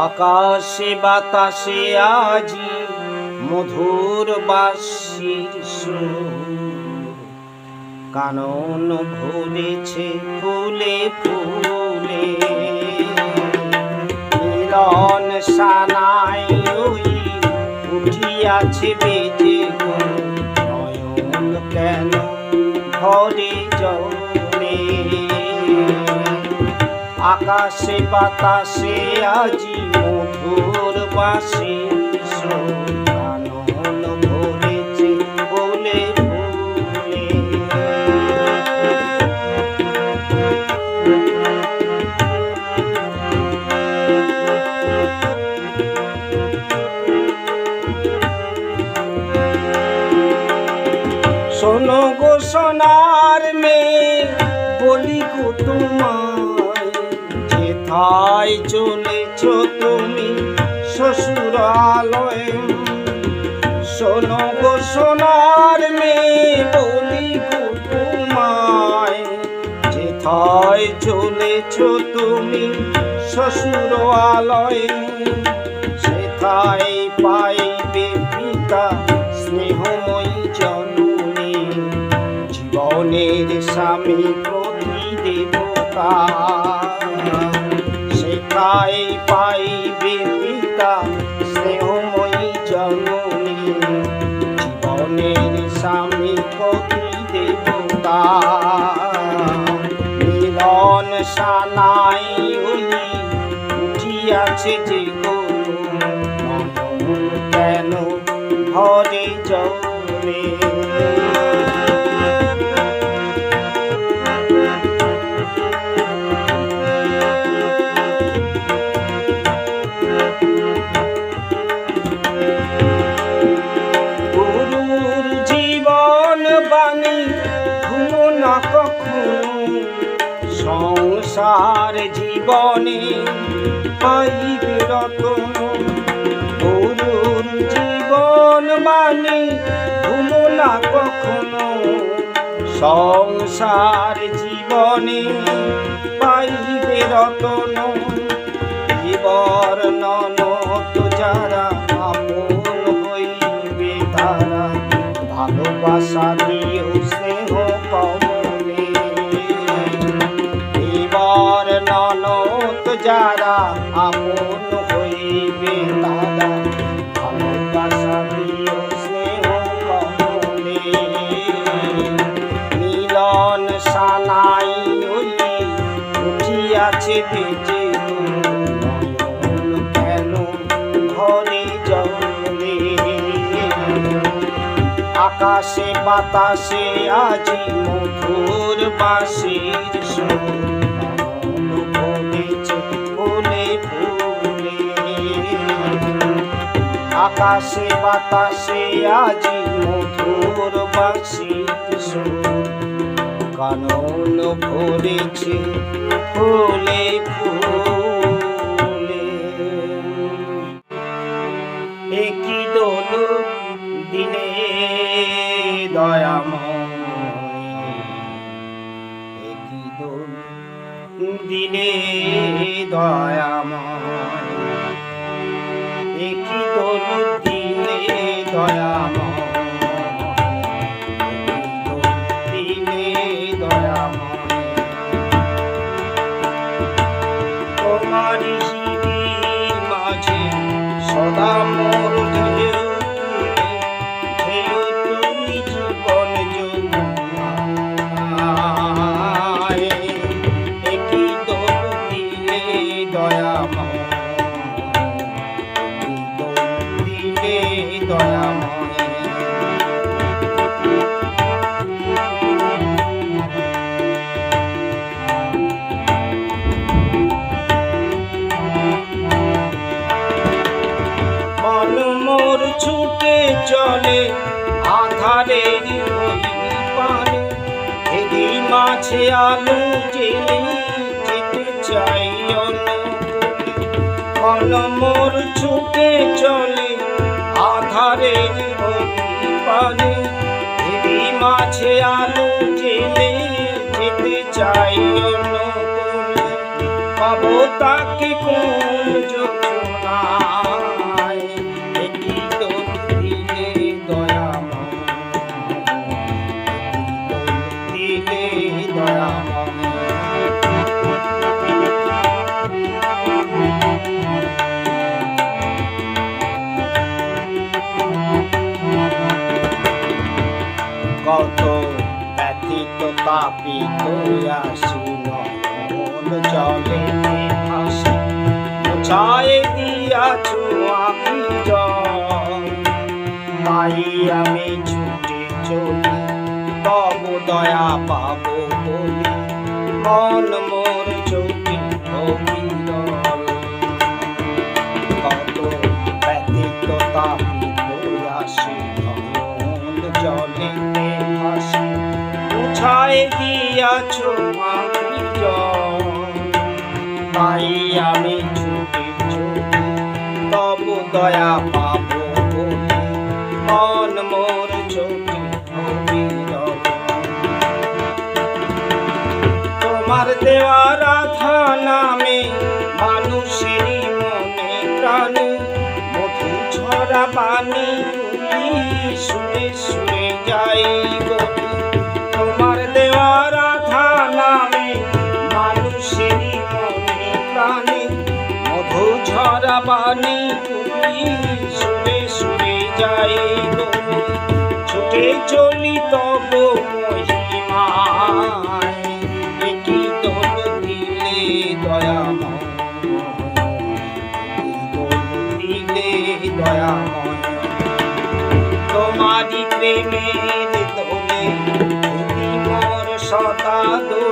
আকাশে বাতাসে আজি মধুর সুর কানন ভরেছে ফুলে ফুলে। মিলন সানাই উঠিয়াছে বেজে নয়ন কেন ভরে জলে? আকাশে বাতাসে আজি মধুর বাসে কানন যেথায় চলেছ তুমি শ্বশুরালয়ে। শোনো গো সোনার মেয়ে, বলি যেথায় চলেছ তুমি শ্বশুরালয়ে। সেথায় পাইবে পিতা স্নেহময়ী জননী। জীবনের স্বামী প্রতি দেবতা নয়ন কেন না কখনো। সংসার জীবনে পাইবে রতন। গুরুর জীবন বাণী ঘুমো কখনো। সংসার জীবনে পাইবে রতন। জীবর ননত যারা আপন হইবে তারা ভালোবাসা বেজে নয়ন কেন ঘরে জলে আকাশে, বাতাসে, আজি মধুর বাসির আকাশে, বাতাসে, আজি মধুর বাসির সুর কানন ভরেছে ফুলে ফুলে। একই দোল দিনে দয়াময়। একই দোল দিনে দয়াময়। ছুটে চলে আধারের ওই পানে। এদি মাছে আলো জেলে যেতে চাই মোর ছুটে চলে আধারের ওই পানে। এদি মাছে আলো জেলে যেতে চাই অনুকূলে পাবো তাকে কোন পাপিত আসি নয়ন চলে আসি। ছায় দিয়াছু আমি তাই আমি ছুটে চলি, তব দয়া পাবো বলি। মন মুছায় দিয়াছ আমি আমি ছুটে তব দয়া পাবো মন মোর অবিরল তোমার দেওয়া নামে মানুষেরই মনে প্রাণে মধু ছড়া তুলি সুরে সুরে যাই বলি বাণী তুলি সুরে সুরে যাই বলি ছুটে চলি তব মহিমায়। একই দোল দিলে দয়াময়। দোল দয়াময়। তোমারি প্রেমের দোলে যদি মোর সদা দোলে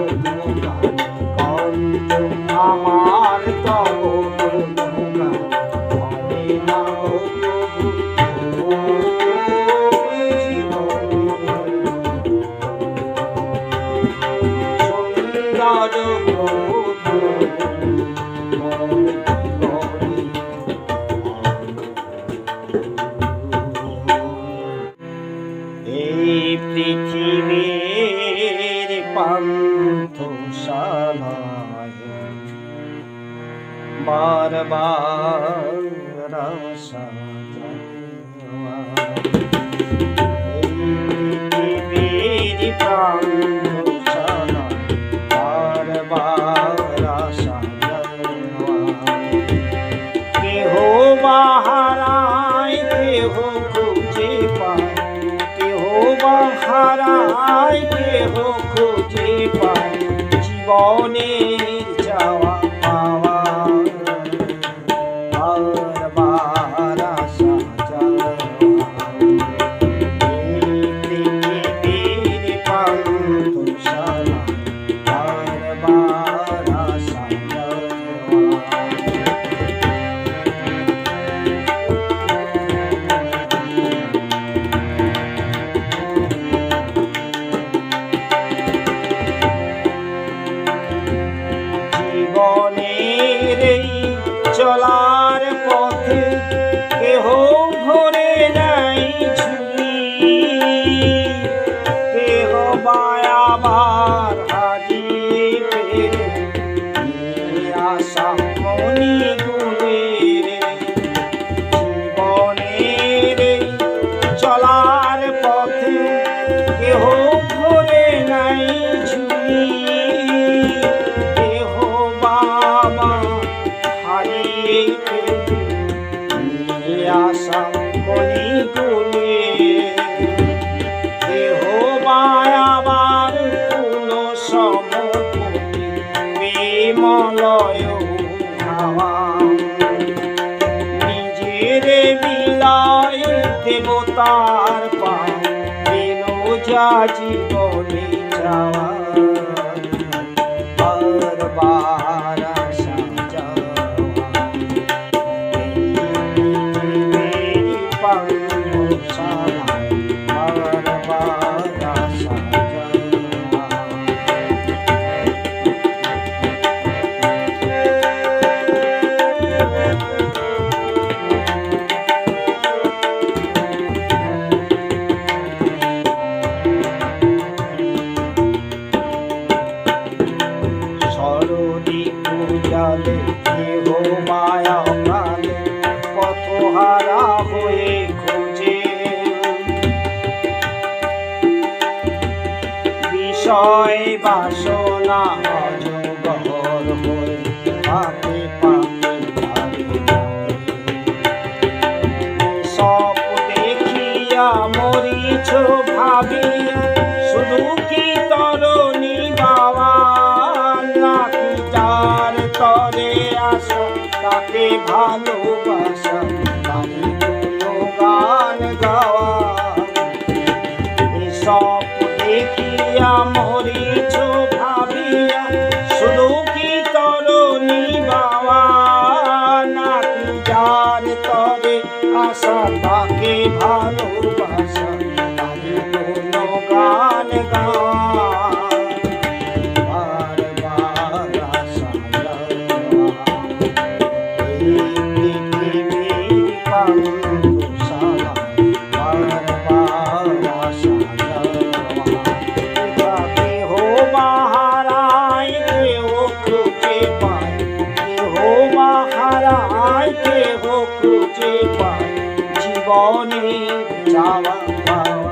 গ্রন্থশালায় বারবার আশা হারাই কেহ খুঁজে কনে દેવો તાર પાનો જાજી કોલી જાવા. બરબા যার তরে আশা তাকে ভালোবাসা। খুঁজে পাই জীবনে যাওয়া পাওয়া